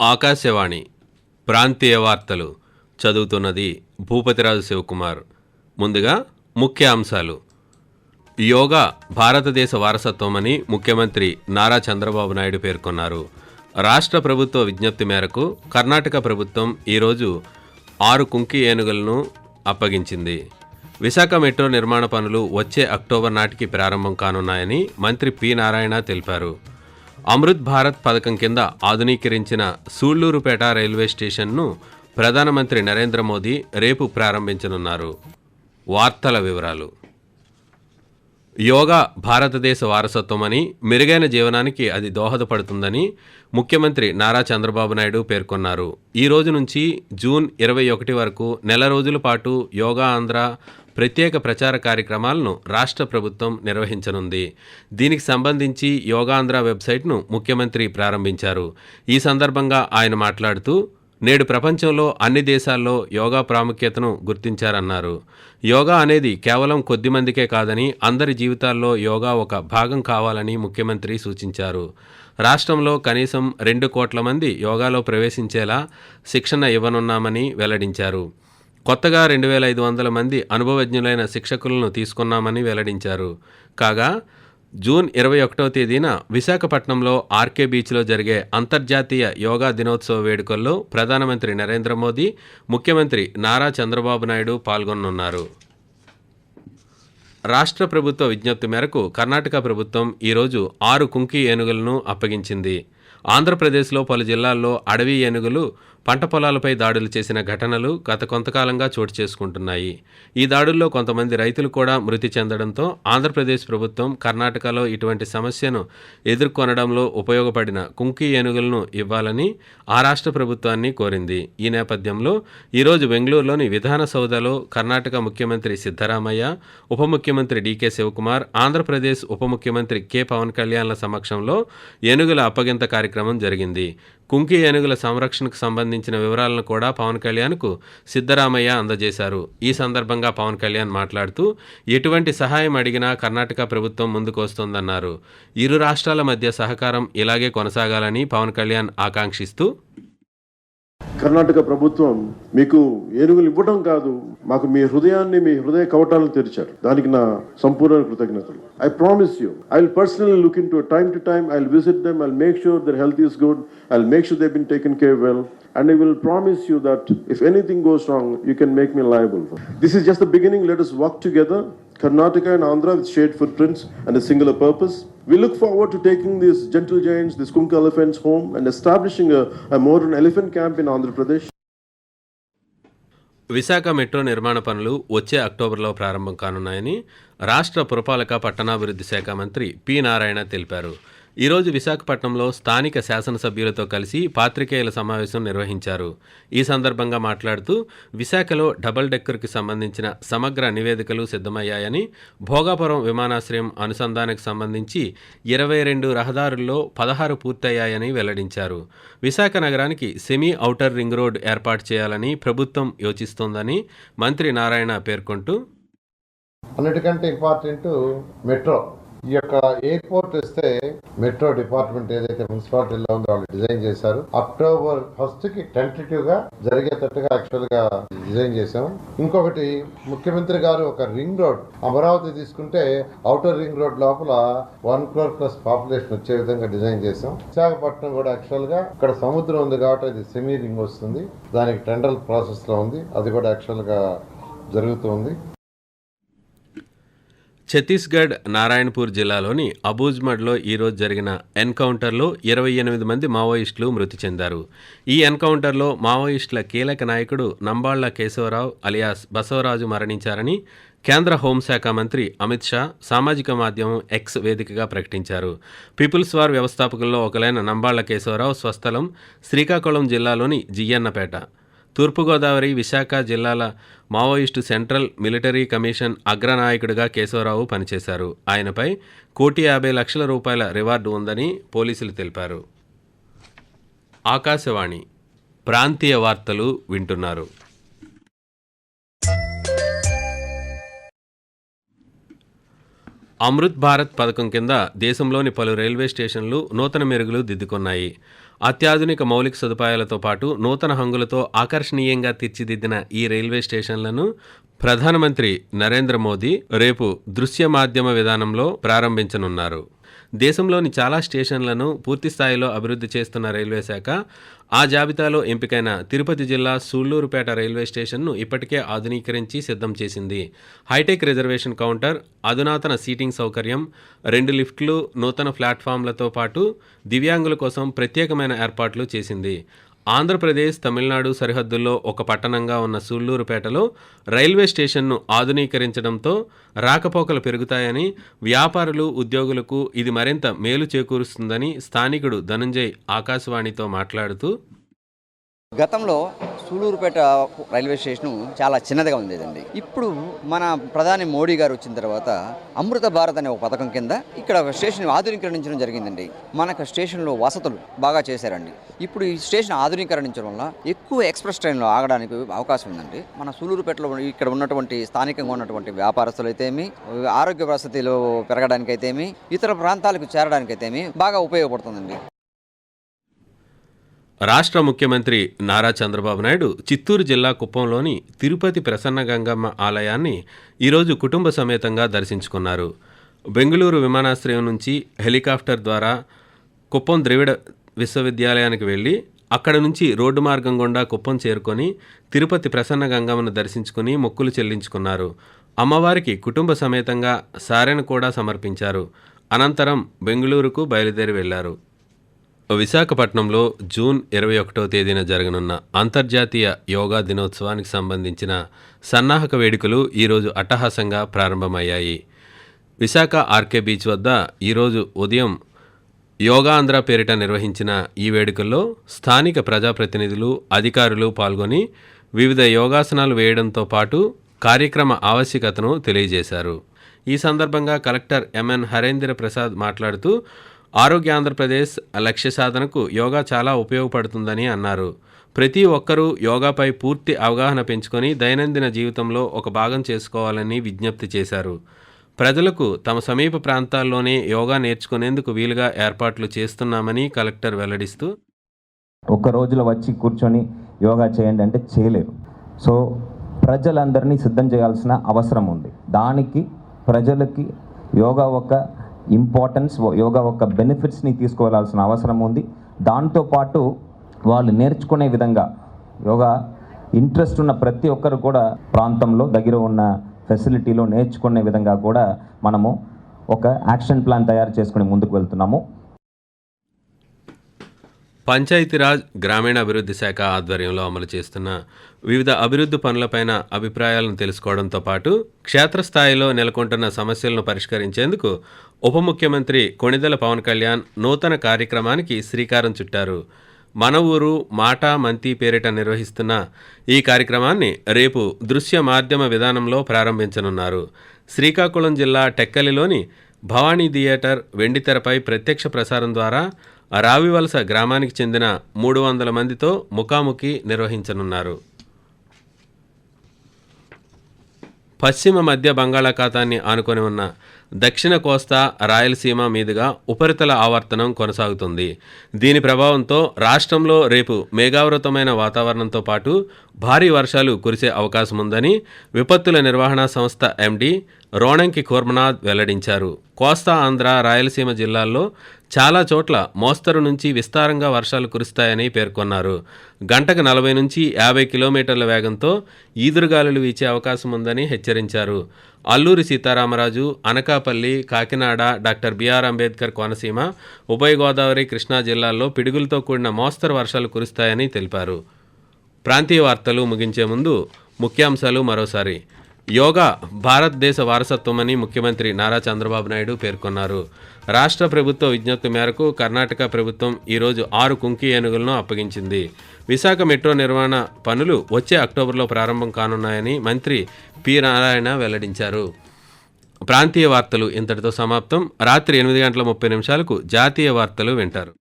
ఆకాశవాణి ప్రాంతీయ వార్తలు చదువుతున్నది భూపతిరాజు శివకుమార్. ముందుగా ముఖ్య అంశాలు యోగా భారతదేశ వారసత్వమని ముఖ్యమంత్రి నారా చంద్రబాబు నాయుడు పేర్కొన్నారు. రాష్ట్ర ప్రభుత్వ విజ్ఞప్తి మేరకు కర్ణాటక ప్రభుత్వం ఈరోజు ఆరు కుంకి ఏనుగులను అప్పగించింది. విశాఖ మెట్రో నిర్మాణ పనులు వచ్చే అక్టోబర్ నాటికి ప్రారంభం కానున్నాయని మంత్రి పి నారాయణ తెలిపారు. అమృత్ భారత్ పథకం కింద ఆధునీకరించిన సూళ్ళూరుపేట రైల్వే స్టేషన్ను ప్రధానమంత్రి నరేంద్ర మోదీ రేపు ప్రారంభించనున్నారు. వార్తల వివరాలు. యోగా భారతదేశ వారసత్వమని మెరుగైన జీవనానికి అది దోహదపడుతుందని ముఖ్యమంత్రి నారా చంద్రబాబు నాయుడు పేర్కొన్నారు. ఈ రోజు నుంచి జూన్ ఇరవై ఒకటి వరకు నెల రోజుల పాటు యోగా ఆంధ్ర ప్రత్యేక ప్రచార కార్యక్రమాలను రాష్ట్ర ప్రభుత్వం నిర్వహించనుంది. దీనికి సంబంధించి యోగాంధ్ర వెబ్సైట్ను ముఖ్యమంత్రి ప్రారంభించారు. ఈ సందర్భంగా ఆయన మాట్లాడుతూ నేడు ప్రపంచంలో అన్ని దేశాల్లో యోగా ప్రాముఖ్యతను గుర్తించారన్నారు. యోగా అనేది కేవలం కొద్ది మందికే కాదని అందరి జీవితాల్లో యోగా ఒక భాగం కావాలని ముఖ్యమంత్రి సూచించారు. రాష్ట్రంలో కనీసం రెండు కోట్ల మంది యోగాలో ప్రవేశించేలా శిక్షణ ఇవ్వనున్నామని వెల్లడించారు. కొత్తగా రెండు వేల ఐదు వందల మంది అనుభవజ్ఞులైన శిక్షకులను తీసుకున్నామని వెల్లడించారు. కాగా జూన్ ఇరవై ఒకటవ తేదీన విశాఖపట్నంలో ఆర్కే బీచ్లో జరిగే అంతర్జాతీయ యోగా దినోత్సవ వేడుకల్లో ప్రధానమంత్రి నరేంద్ర మోదీ ముఖ్యమంత్రి నారా చంద్రబాబు నాయుడు పాల్గొనున్నారు రాష్ట్ర ప్రభుత్వ విజ్ఞప్తి మేరకు కర్ణాటక ప్రభుత్వం ఈరోజు ఆరు కుంకి ఏనుగులను అప్పగించింది. ఆంధ్రప్రదేశ్లో పలు జిల్లాల్లో అడవి ఏనుగులు పంట పొలాలపై దాడులు చేసిన ఘటనలు గత కొంతకాలంగా చోటు చేసుకుంటున్నాయి. ఈ దాడుల్లో కొంతమంది రైతులు కూడా మృతి చెందడంతో ఆంధ్రప్రదేశ్ ప్రభుత్వం కర్ణాటకలో ఇటువంటి సమస్యను ఎదుర్కొనడంలో ఉపయోగపడిన కుంకి ఏనుగులను ఇవ్వాలని ఆ రాష్ట్ర ప్రభుత్వాన్ని కోరింది. ఈ నేపథ్యంలో ఈరోజు బెంగళూరులోని విధాన సౌధలో కర్ణాటక ముఖ్యమంత్రి సిద్ధరామయ్య ఉప ముఖ్యమంత్రి డీకే శివకుమార్ ఆంధ్రప్రదేశ్ ఉప ముఖ్యమంత్రి కె పవన్ కళ్యాణ్ల సమక్షంలో ఏనుగుల అప్పగింత కార్యక్రమం జరిగింది. కుంకి ఏనుగుల సంరక్షణకు సంబంధించిన వివరాలను కూడా పవన్ కళ్యాణ్కు సిద్ధరామయ్య అందజేశారు. ఈ సందర్భంగా పవన్ కళ్యాణ్ మాట్లాడుతూ ఎటువంటి సహాయం అడిగినా కర్ణాటక ప్రభుత్వం ముందుకు వస్తోందన్నారు ఇరు రాష్ట్రాల మధ్య సహకారం ఇలాగే కొనసాగాలని పవన్ కళ్యాణ్ ఆకాంక్షిస్తూ కర్ణాటక ప్రభుత్వం మీకు ఏనుగులు ఇవ్వడం కాదు మాకు మీ హృదయాన్ని మీ హృదయ కవటాలను తెరిచారు. దానికి నా సంపూర్ణ కృతజ్ఞతలు. I promise you I will personally look into time to time I will visit them I make sure their health is good I will make sure they been taken care well and I will promise you that if anything goes wrong you can make me liable this is just the beginning let us work together Karnataka and Andhra with shared footprints and a singular purpose. We look forward to taking these gentle giants, these skunk elephants home and establishing a, a modern elephant camp in Andhra Pradesh. Visakha metro నిర్మాణ పనులు వచ్చే అక్టోబర్లో ప్రారంభం కానున్నాయని రాష్ట్ర పురపాలక పట్టణాభివృద్ధి శాఖ మంత్రి పి నారాయణ తెలిపారు ఈరోజు విశాఖపట్నంలో స్థానిక శాసనసభ్యులతో కలిసి పాత్రికేయుల సమావేశం నిర్వహించారు. ఈ సందర్భంగా మాట్లాడుతూ విశాఖలో డబల్ డెక్కర్కి సంబంధించిన సమగ్ర నివేదికలు సిద్ధమయ్యాయని భోగాపురం విమానాశ్రయం అనుసంధానానికి సంబంధించి ఇరవై రెండు రహదారుల్లో పదహారు పూర్తయ్యాయని వెల్లడించారు. విశాఖ నగరానికి సెమీ ఔటర్ రింగ్ రోడ్ ఏర్పాటు చేయాలని ప్రభుత్వం యోచిస్తోందని మంత్రి నారాయణ పేర్కొంటూ అన్నిటికంటే ఇంపార్టెంట్ మెట్రో. ఈ యొక్క ఎయిర్పోర్ట్ ఇస్తే మెట్రో డిపార్ట్మెంట్ ఏదైతే మున్సిపాలిటీలో ఉందో వాళ్ళు డిజైన్ చేశారు. అక్టోబర్ ఫస్ట్కి టెంటేటివ్గా జరిగేటట్టుగా యాక్చువల్గా డిజైన్ చేశాం. ఇంకొకటి ముఖ్యమంత్రి గారు ఒక రింగ్ రోడ్ అమరావతి తీసుకుంటే అవుటర్ రింగ్ రోడ్ లోపల వన్ క్రోర్ ప్లస్ పాపులేషన్ వచ్చే విధంగా డిజైన్ చేశాం. విశాఖపట్నం కూడా యాక్చువల్గా ఇక్కడ సముద్రం ఉంది కాబట్టి అది సెమీ రింగ్ వస్తుంది. దానికి టెండర్ ప్రాసెస్లో ఉంది. అది కూడా యాక్చువల్గా జరుగుతుంది ఛత్తీస్గఢ్ నారాయణపూర్ జిల్లాలోని అబూజ్మడ్లో ఈరోజు జరిగిన ఎన్కౌంటర్లో ఇరవై ఎనిమిది మంది మావోయిస్టులు మృతి చెందారు. ఈ ఎన్కౌంటర్లో మావోయిస్టుల కీలక నాయకుడు నంబాళ్ళ కేశవరావు అలియాస్ బసవరాజు మరణించారని కేంద్ర హోంశాఖ మంత్రి అమిత్ షా సామాజిక మాధ్యమం ఎక్స్ వేదికగా ప్రకటించారు. పీపుల్స్ వార్ వ్యవస్థాపకుల్లో ఒకలైన నంబాళ్ళ కేశవరావు స్వస్థలం శ్రీకాకుళం జిల్లాలోని జియ్యన్నపేట తూర్పుగోదావరి విశాఖ జిల్లాల మావోయిస్టు సెంట్రల్ మిలిటరీ కమిషన్ అగ్రనాయకుడిగా కేశవరావు పనిచేశారు. ఆయనపై కోటి యాభై లక్షల రూపాయల రివార్డు ఉందని పోలీసులు తెలిపారు. ఆకాశవాణి ప్రాంతీయ వార్తలు వింటున్నారు. అమృత్ భారత్ పథకం కింద దేశంలోని పలు రైల్వే స్టేషన్లు నూతన మెరుగులు దిద్దుకున్నాయి. అత్యాధునిక మౌలిక సదుపాయాలతో పాటు నూతన హంగులతో ఆకర్షణీయంగా తీర్చిదిద్దిన ఈ రైల్వే స్టేషన్లను ప్రధానమంత్రి నరేంద్ర మోదీ రేపు దృశ్య మాధ్యమ విధానంలో ప్రారంభించనున్నారు. దేశంలోని చాలా స్టేషన్లను పూర్తి స్థాయిలో అభివృద్ధి చేస్తున్న రైల్వే శాఖ ఆ జాబితాలో ఎంపికైన తిరుపతి జిల్లా సూళ్ళూరుపేట రైల్వే స్టేషన్ను ఇప్పటికే ఆధునీకరించి సిద్ధం చేసింది. హైటెక్ రిజర్వేషన్ కౌంటర్ అధునాతన సీటింగ్ సౌకర్యం రెండు లిఫ్ట్లు నూతన ప్లాట్ఫామ్లతో పాటు దివ్యాంగుల కోసం ప్రత్యేకమైన ఏర్పాట్లు చేసింది. ఆంధ్రప్రదేశ్ తమిళనాడు సరిహద్దుల్లో ఒక పట్టణంగా ఉన్న సూళ్ళూరుపేటలో రైల్వే స్టేషన్ను ఆధునీకరించడంతో రాకపోకలు పెరుగుతాయని వ్యాపారులు ఉద్యోగులకు ఇది మరింత మేలు చేకూరుస్తుందని స్థానికుడు ధనంజయ్ ఆకాశవాణితో మాట్లాడుతూ గతంలో సూళూరుపేట రైల్వే స్టేషను చాలా చిన్నదిగా ఉండేదండి. ఇప్పుడు మన ప్రధాని మోడీ గారు వచ్చిన తర్వాత అమృత భారత్ అనే ఒక పథకం కింద ఇక్కడ ఒక స్టేషన్ ఆధునీకరించడం జరిగిందండి. మనకు స్టేషన్లో వసతులు బాగా చేశారండి. ఇప్పుడు ఈ స్టేషన్ ఆధునీకరించడం వల్ల ఎక్కువ ఎక్స్ప్రెస్ ట్రైన్లో ఆగడానికి అవకాశం ఉందండి. మన సూళూరుపేటలో ఇక్కడ ఉన్నటువంటి స్థానికంగా ఉన్నటువంటి వ్యాపారస్తులు అయితేమి ఆరోగ్య వసతిలో పెరగడానికైతేమి ఇతర ప్రాంతాలకు చేరడానికైతేమి బాగా ఉపయోగపడుతుందండి. రాష్ట్ర ముఖ్యమంత్రి నారా చంద్రబాబు నాయుడు చిత్తూరు జిల్లా కుప్పంలోని తిరుపతి ప్రసన్న గంగమ్మ ఆలయాన్ని ఈరోజు కుటుంబ సమేతంగా దర్శించుకున్నారు. బెంగళూరు విమానాశ్రయం నుంచి హెలికాప్టర్ ద్వారా కుప్పం ద్రవిడ విశ్వవిద్యాలయానికి వెళ్ళి అక్కడ నుంచి రోడ్డు మార్గం గుండా కుప్పం చేరుకొని తిరుపతి ప్రసన్న గంగమ్మను దర్శించుకుని మొక్కులు చెల్లించుకున్నారు. అమ్మవారికి కుటుంబ సమేతంగా సారెను కూడా సమర్పించారు. అనంతరం బెంగళూరుకు బయలుదేరి వెళ్ళారు విశాఖపట్నంలో జూన్ ఇరవై ఒకటో తేదీన జరగనున్న అంతర్జాతీయ యోగా దినోత్సవానికి సంబంధించిన సన్నాహక వేడుకలు ఈరోజు అట్టహాసంగా ప్రారంభమయ్యాయి. విశాఖ ఆర్కే బీచ్ వద్ద ఈరోజు ఉదయం యోగా ఆంధ్ర పేరిట నిర్వహించిన ఈ వేడుకల్లో స్థానిక ప్రజాప్రతినిధులు అధికారులు పాల్గొని వివిధ యోగాసనాలు వేయడంతో పాటు కార్యక్రమ ఆవశ్యకతను తెలియజేశారు. ఈ సందర్భంగా కలెక్టర్ ఎంఎన్ హరేంద్ర ప్రసాద్ మాట్లాడుతూ ఆరోగ్య ఆంధ్రప్రదేశ్ లక్ష్య సాధనకు యోగా చాలా ఉపయోగపడుతుందని అన్నారు. ప్రతి ఒక్కరూ యోగాపై పూర్తి అవగాహన పెంచుకొని దైనందిన జీవితంలో ఒక భాగం చేసుకోవాలని విజ్ఞప్తి చేశారు. ప్రజలకు తమ సమీప ప్రాంతాల్లోనే యోగా నేర్చుకునేందుకు వీలుగా ఏర్పాట్లు చేస్తున్నామని కలెక్టర్ వెల్లడిస్తూ ఒక్క రోజులో వచ్చి కూర్చొని యోగా చేయండి అంటే చేయలేరు. సో ప్రజలందరినీ సిద్ధం చేయాల్సిన అవసరం ఉంది. దానికి ప్రజలకి యోగా ఒక ఇంపార్టెన్స్ యోగా ఒక బెనిఫిట్స్ని తీసుకోవాల్సిన అవసరం ఉంది. దాంతోపాటు వాళ్ళు నేర్చుకునే విధంగా యోగా ఇంట్రెస్ట్ ఉన్న ప్రతి ఒక్కరు కూడా ప్రాంతంలో దగ్గర ఉన్న ఫెసిలిటీలో నేర్చుకునే విధంగా కూడా మనము ఒక యాక్షన్ ప్లాన్ తయారు చేసుకుని ముందుకు వెళ్తున్నాము. పంచాయతీరాజ్ గ్రామీణాభివృద్ధి శాఖ ఆధ్వర్యంలో అమలు చేస్తున్న వివిధ అభివృద్ధి పనులపైన అభిప్రాయాలను తెలుసుకోవడంతో పాటు క్షేత్రస్థాయిలో నెలకొంటున్న సమస్యలను పరిష్కరించేందుకు ఉప ముఖ్యమంత్రి కొణిదెల పవన్ కళ్యాణ్ నూతన కార్యక్రమానికి శ్రీకారం చుట్టారు. మన ఊరు మాట మంతి పేరిట నిర్వహిస్తున్న ఈ కార్యక్రమాన్ని రేపు దృశ్య మాధ్యమ విధానంలో ప్రారంభించనున్నారు. శ్రీకాకుళం జిల్లా టెక్కలిలోని భవానీ థియేటర్ వెండితెరపై ప్రత్యక్ష ప్రసారం ద్వారా రావివలస గ్రామానికి చెందిన మూడు వందల మందితో ముఖాముఖి నిర్వహించనున్నారు. పశ్చిమ మధ్య బంగాళాఖాతాన్ని ఆనుకొని ఉన్న దక్షిణ కోస్తా రాయలసీమ మీదుగా ఉపరితల ఆవర్తనం కొనసాగుతుంది. దీని ప్రభావంతో రాష్ట్రంలో రేపు మేఘావృతమైన వాతావరణంతో పాటు భారీ వర్షాలు కురిసే అవకాశం ఉందని విపత్తుల నిర్వహణ సంస్థ ఎండి రోణంకి కూర్మనాథ్ వెల్లడించారు. కోస్తా ఆంధ్ర రాయలసీమ జిల్లాల్లో చాలా చోట్ల మోస్తరు నుంచి విస్తారంగా వర్షాలు కురుస్తాయని పేర్కొన్నారు. గంటకు నలభై నుంచి యాభై కిలోమీటర్ల వేగంతో ఈదురుగాలులు వీచే అవకాశం ఉందని హెచ్చరించారు. Alluri Sitaramaraju Anakapalli Kakinada doctor B R Ambedkar Konaseema ఉభయ గోదావరి కృష్ణా జిల్లాల్లో పిడుగులతో కూడిన మోస్తరు వర్షాలు కురుస్తాయని తెలిపారు. ప్రాంతీయ వార్తలు ముగించే ముందు ముఖ్యాంశాలు మరోసారి. యోగా భారతదేశ వారసత్వమని ముఖ్యమంత్రి నారా చంద్రబాబు నాయుడు పేర్కొన్నారు. రాష్ట్ర ప్రభుత్వ విజ్ఞప్తి మేరకు కర్ణాటక ప్రభుత్వం ఈరోజు ఆరు కుంకి ఏనుగులను అప్పగించింది. విశాఖ మెట్రో నిర్మాణ పనులు వచ్చే అక్టోబర్లో ప్రారంభం కానున్నాయని మంత్రి పి నారాయణ వెల్లడించారు. ప్రాంతీయ వార్తలు ఇంతటితో సమాప్తం. రాత్రి ఎనిమిది గంటల ముప్పై నిమిషాలకు జాతీయ వార్తలు వింటారు.